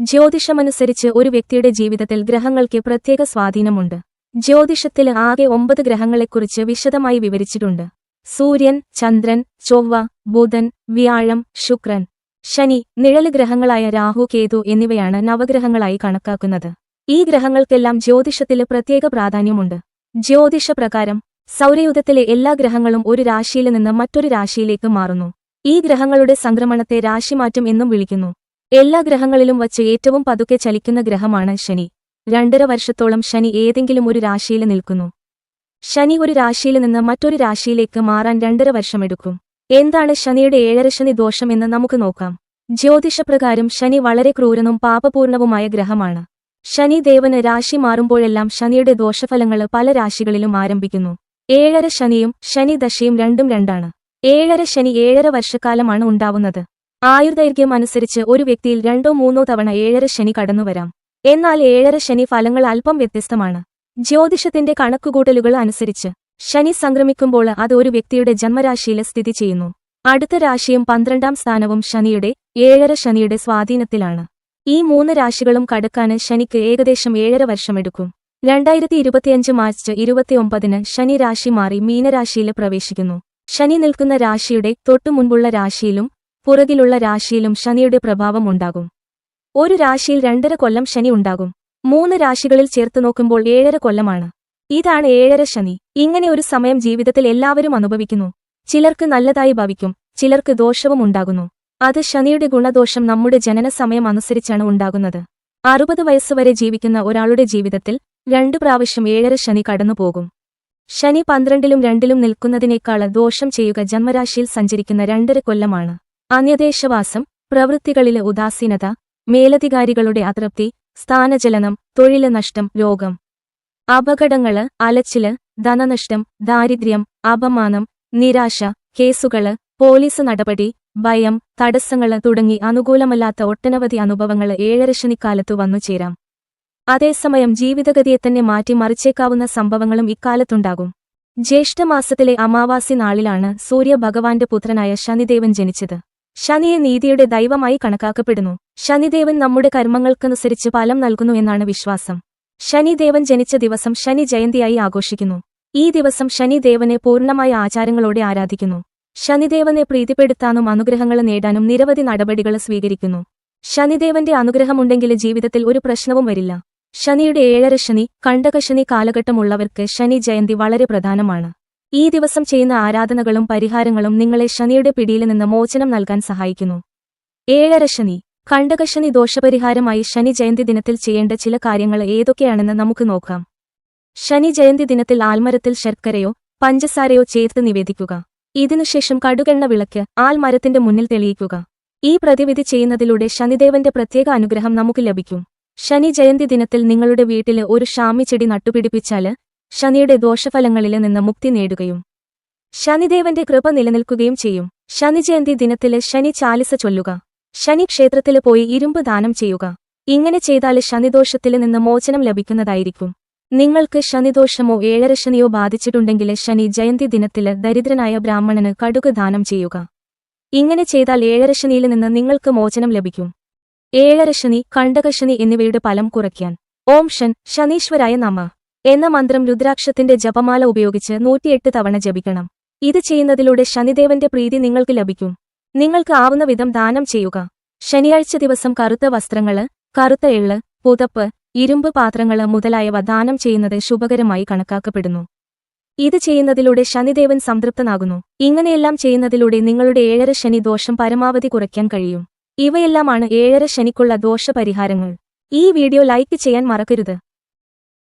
ജ്യോതിഷമനുസരിച്ച് ഒരു വ്യക്തിയുടെ ജീവിതത്തിൽ ഗ്രഹങ്ങൾക്ക് പ്രത്യേക സ്വാധീനമുണ്ട്. ജ്യോതിഷത്തിൽ ആകെ ഒമ്പത് ഗ്രഹങ്ങളെക്കുറിച്ച് വിശദമായി വിവരിച്ചിട്ടുണ്ട്. സൂര്യൻ ചന്ദ്രൻ ചൊവ്വ ബുധൻ വ്യാഴം ശുക്രൻ ശനി നിഴൽ ഗ്രഹങ്ങളായ രാഹു കേതു എന്നിവയാണ് നവഗ്രഹങ്ങളായി കണക്കാക്കുന്നത്. ഈ ഗ്രഹങ്ങൾക്കെല്ലാം ജ്യോതിഷത്തിൽ പ്രത്യേക പ്രാധാന്യമുണ്ട്. ജ്യോതിഷപ്രകാരം സൗരയുധത്തിലെ എല്ലാ ഗ്രഹങ്ങളും ഒരു രാശിയിൽ നിന്ന് മറ്റൊരു രാശിയിലേക്ക് മാറുന്നു. ഈ ഗ്രഹങ്ങളുടെ സംക്രമണത്തെ രാശിമാറ്റം എന്നും വിളിക്കുന്നു. എല്ലാ ഗ്രഹങ്ങളിലും വച്ച് ഏറ്റവും പതുക്കെ ചലിക്കുന്ന ഗ്രഹമാണ് ശനി. രണ്ടര വർഷത്തോളം ശനി ഏതെങ്കിലും ഒരു രാശിയിൽ നിൽക്കുന്നു. ശനി ഒരു രാശിയിൽ നിന്ന് മറ്റൊരു രാശിയിലേക്ക് മാറാൻ രണ്ടര വർഷമെടുക്കും. എന്താണ് ശനിയുടെ ഏഴര ശനി ദോഷം എന്ന് നമുക്ക് നോക്കാം. ജ്യോതിഷപ്രകാരം ശനി വളരെ ക്രൂരനും പാപപൂർണവുമായ ഗ്രഹമാണ്. ശനി ദേവന് രാശി മാറുമ്പോഴെല്ലാം ശനിയുടെ ദോഷഫലങ്ങൾ പല രാശികളിലും ആരംഭിക്കുന്നു. ഏഴര ശനിയും ശനി ദശയും രണ്ടും രണ്ടാണ്. ഏഴര ശനി ഏഴര വർഷക്കാലമാണ് ഉണ്ടാവുന്നത്. ആയുർദൈർഘ്യം അനുസരിച്ച് ഒരു വ്യക്തിയിൽ രണ്ടോ മൂന്നോ തവണ ഏഴര ശനി കടന്നുവരാം. എന്നാൽ ഏഴര ശനി ഫലങ്ങൾ അല്പം വ്യത്യസ്തമാണ്. ജ്യോതിഷത്തിന്റെ കണക്കുകൂട്ടലുകൾ അനുസരിച്ച് ശനി സംക്രമിക്കുമ്പോൾ അത് ഒരു വ്യക്തിയുടെ ജന്മരാശിയിൽ സ്ഥിതി ചെയ്യുന്നു. അടുത്ത രാശിയും പന്ത്രണ്ടാം സ്ഥാനവും ശനിയുടെ ഏഴര ശനിയുടെ സ്വാധീനത്തിലാണ്. ഈ മൂന്ന് രാശികളും കടക്കാന് ശനിക്ക് ഏകദേശം ഏഴര വർഷമെടുക്കും രണ്ടായിരത്തി ഇരുപത്തിയഞ്ച് മാർച്ച് ഇരുപത്തിയൊമ്പതിന് ശനി രാശി മാറി മീനരാശിയിൽ പ്രവേശിക്കുന്നു. ശനി നിൽക്കുന്ന രാശിയുടെ തൊട്ടുമുൻപുള്ള രാശിയിലും പുറകിലുള്ള രാശിയിലും ശനിയുടെ പ്രഭാവം ഉണ്ടാകും. ഒരു രാശിയിൽ രണ്ടര കൊല്ലം ശനി ഉണ്ടാകും. മൂന്ന് രാശികളിൽ ചേർത്തു നോക്കുമ്പോൾ ഏഴര കൊല്ലമാണ്. ഇതാണ് ഏഴര ശനി. ഇങ്ങനെ ഒരു സമയം ജീവിതത്തിൽ എല്ലാവരും അനുഭവിക്കുന്നു. ചിലർക്ക് നല്ലതായി ഭവിക്കും. ചിലർക്ക് ദോഷവും ഉണ്ടാകുന്നു. അത് ശനിയുടെ ഗുണദോഷം നമ്മുടെ ജനന സമയം അനുസരിച്ചാണ് ഉണ്ടാകുന്നത്. അറുപത് വയസ്സുവരെ ജീവിക്കുന്ന ഒരാളുടെ ജീവിതത്തിൽ രണ്ടു പ്രാവശ്യം ഏഴര ശനി കടന്നുപോകും ശനി പന്ത്രണ്ടിലും രണ്ടിലും നിൽക്കുന്നതിനേക്കാൾ ദോഷം ചെയ്യുക ജന്മരാശിയിൽ സഞ്ചരിക്കുന്ന രണ്ടര കൊല്ലമാണ്. അന്യദേശവാസം പ്രവൃത്തികളിലെ ഉദാസീനത മേലധികാരികളുടെ അതൃപ്തി സ്ഥാനചലനം തൊഴിൽ നഷ്ടം രോഗം. അപകടങ്ങൾ അലച്ചിൽ ധനനഷ്ടം ദാരിദ്ര്യം അപമാനം നിരാശ കേസുകൾ പോലീസ് നടപടി ഭയം തടസ്സങ്ങൾ തുടങ്ങി അനുകൂലമല്ലാത്ത ഒട്ടനവധി അനുഭവങ്ങൾ ഏഴരശനിക്കാലത്തു വന്നുചേരാം അതേസമയം ജീവിതഗതിയെ തന്നെ മാറ്റി മറിച്ചേക്കാവുന്ന സംഭവങ്ങളും ഇക്കാലത്തുണ്ടാകും. ജ്യേഷ്ഠമാസത്തിലെ അമാവാസി നാളിലാണ് സൂര്യഭഗവാന്റെ പുത്രനായ ശനിദേവൻ ജനിച്ചത്. ശനിയെ നീതിയുടെ ദൈവമായി കണക്കാക്കപ്പെടുന്നു. ശനിദേവൻ നമ്മുടെ കർമ്മങ്ങൾക്കനുസരിച്ച് ഫലം നൽകുന്നു എന്നാണ് വിശ്വാസം. ശനിദേവൻ ജനിച്ച ദിവസം ശനി ജയന്തിയായി ആഘോഷിക്കുന്നു. ഈ ദിവസം ശനിദേവനെ പൂർണമായ ആചാരങ്ങളോടെ ആരാധിക്കുന്നു. ശനിദേവനെ പ്രീതിപ്പെടുത്താനും അനുഗ്രഹങ്ങൾ നേടാനും നിരവധി നടപടികൾ സ്വീകരിക്കുന്നു. ശനിദേവന്റെ അനുഗ്രഹമുണ്ടെങ്കിൽ ജീവിതത്തിൽ ഒരു പ്രശ്നവും വരില്ല. ശനിയുടെ ഏഴര ശനി കണ്ടകശനി കാലഘട്ടമുള്ളവർക്ക് ശനി ജയന്തി വളരെ പ്രധാനമാണ്. ഈ ദിവസം ചെയ്യുന്ന ആരാധനകളും പരിഹാരങ്ങളും നിങ്ങളെ ശനിയുടെ പിടിയിൽ നിന്ന് മോചനം നൽകാൻ സഹായിക്കുന്നു. ഏഴര ശനി. കണ്ടകശനി ദോഷപരിഹാരമായി ശനി ജയന്തി ദിനത്തിൽ ചെയ്യേണ്ട ചില കാര്യങ്ങൾ ഏതൊക്കെയാണെന്ന് നമുക്ക് നോക്കാം. ശനി ജയന്തി ദിനത്തിൽ ആൽമരത്തിൽ ശർക്കരയോ പഞ്ചസാരയോ ചേർത്ത് നിവേദിക്കുക. ഇതിനുശേഷം കടുകെണ്ണ വിളക്ക് ആൽമരത്തിന്റെ മുന്നിൽ തെളിയിക്കുക. ഈ പ്രതിവിധി ചെയ്യുന്നതിലൂടെ ശനിദേവന്റെ പ്രത്യേക അനുഗ്രഹം നമുക്ക് ലഭിക്കും. ശനി ജയന്തി ദിനത്തിൽ നിങ്ങളുടെ വീട്ടിൽ ഒരു ഷാമി ചെടി നട്ടുപിടിപ്പിച്ചാൽ ശനിയുടെ ദോഷഫലങ്ങളിൽ നിന്ന് മുക്തി നേടുകയും ശനിദേവന്റെ കൃപ നിലനിൽക്കുകയും ചെയ്യും. ശനിജയന്തി ദിനത്തിൽ ശനി ചാലിസ ചൊല്ലുക. ശനി ക്ഷേത്രത്തിൽ പോയി ഇരുമ്പ് ദാനം ചെയ്യുക. ഇങ്ങനെ ചെയ്താൽ ശനിദോഷത്തിൽ നിന്ന് മോചനം ലഭിക്കുന്നതായിരിക്കും. നിങ്ങൾക്ക് ശനിദോഷമോ ഏഴരശനിയോ ബാധിച്ചിട്ടുണ്ടെങ്കിൽ ശനി ജയന്തി ദിനത്തിൽ ദരിദ്രനായ ബ്രാഹ്മണന് കടുക് ദാനം ചെയ്യുക. ഇങ്ങനെ ചെയ്താൽ ഏഴരശനിയിൽ നിന്ന് നിങ്ങൾക്ക് മോചനം ലഭിക്കും. ഏഴരശനി കണ്ടകശനി എന്നിവയുടെ ഫലം കുറയ്ക്കാൻ. ഓം ഷൻ ശനീശ്വരായ നമ. എന്ന മന്ത്രം രുദ്രാക്ഷത്തിന്റെ ജപമാല ഉപയോഗിച്ച് നൂറ്റിയെട്ട് തവണ ജപിക്കണം. ഇത് ചെയ്യുന്നതിലൂടെ ശനിദേവന്റെ പ്രീതി നിങ്ങൾക്ക് ലഭിക്കും. നിങ്ങൾക്ക് ആവുന്ന വിധം ദാനം ചെയ്യുക. ശനിയാഴ്ച ദിവസം കറുത്ത വസ്ത്രങ്ങൾ കറുത്ത എള്ള് പുതപ്പ് ഇരുമ്പ് പാത്രങ്ങൾ മുതലായവ ദാനം ചെയ്യുന്നത് ശുഭകരമായി കണക്കാക്കപ്പെടുന്നു. ഇത് ചെയ്യുന്നതിലൂടെ ശനിദേവൻ സംതൃപ്തനാകുന്നു. ഇങ്ങനെയെല്ലാം ചെയ്യുന്നതിലൂടെ നിങ്ങളുടെ ഏഴര ശനി ദോഷം പരമാവധി കുറയ്ക്കാൻ കഴിയും. ഇവയെല്ലാമാണ് ഏഴര ശനിക്കുള്ള ദോഷപരിഹാരങ്ങൾ. ഈ വീഡിയോ ലൈക്ക് ചെയ്യാൻ മറക്കരുത്.